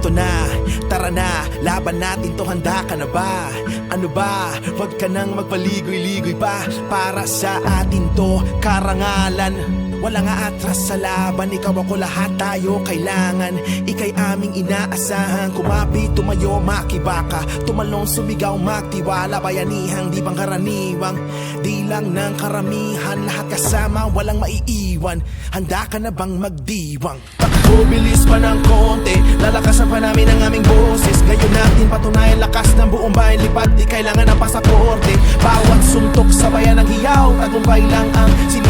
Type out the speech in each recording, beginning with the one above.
Eto na, tara na, laban natin to handa ka na ba? Ano ba, wag ka nang magpaligoy-ligoy pa Para sa atin to, karangalan wala nga atras sa laban Ikaw ako lahat tayo kailangan. Ika'y aming inaasahan Kumapit, tumayo, makibaka. Tumalong, sumigaw, magtiwala Bayanihang di bang karaniwang? Di lang ng karamihan Lahat kasama, walang maiiwan. Handa ka na bang magdiwang? Takbo, bilis pa ng konti Lalakasan pa namin ang aming boses. Ngayon natin patunayan lakas ng buong bayan Lipat, di kailangan ng pasaporte Bawat suntok sa bayan ng hiyaw Tagumpay lang ang sinisigaw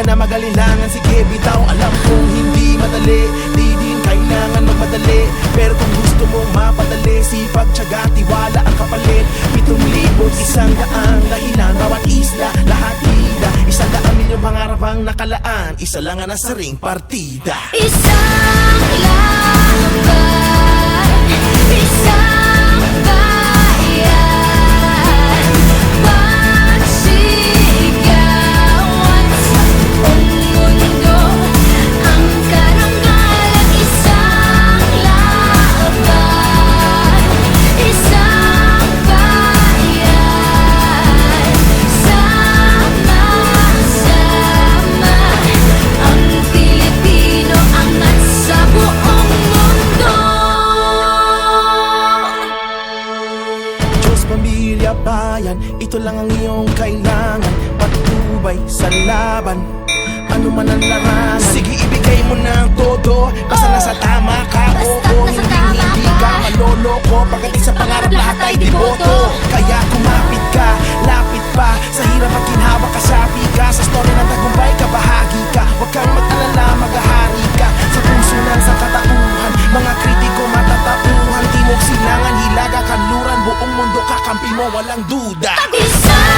ka na magalilangan, sige bitaw Alam kong hindi madali. Di din kailangan magmadali. Pero kung gusto mong mapadali Sipag, tiyaga, tiwala ang kapalit. Pitong libot, isang daang dahilan Bawat isla, lahat tila Isang daang milyong pangarap ang nakalaan. Isa lang ang nasa ring partida. Isang pamilya, bayan Ito lang ang iyong kailangan. Patubay sa laban. Ano man ang larangan Sige, ibigay mo na ang todo. Basta nasa tama ka, Basta't oo nasa Hindi, hindi ka. maloloko. Pagdating sa pangarap, lahat ay deboto? Kaya kumapit kakampi mo, walang duda. Isang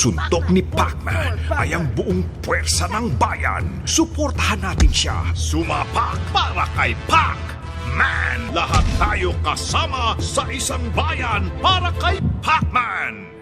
suntok ni Pacman ay ang buong puwersa ng bayan. Suportahan natin siya. Sumapak para kay Pac! Lahat tayo kasama sa isang bayan para kay Pacman!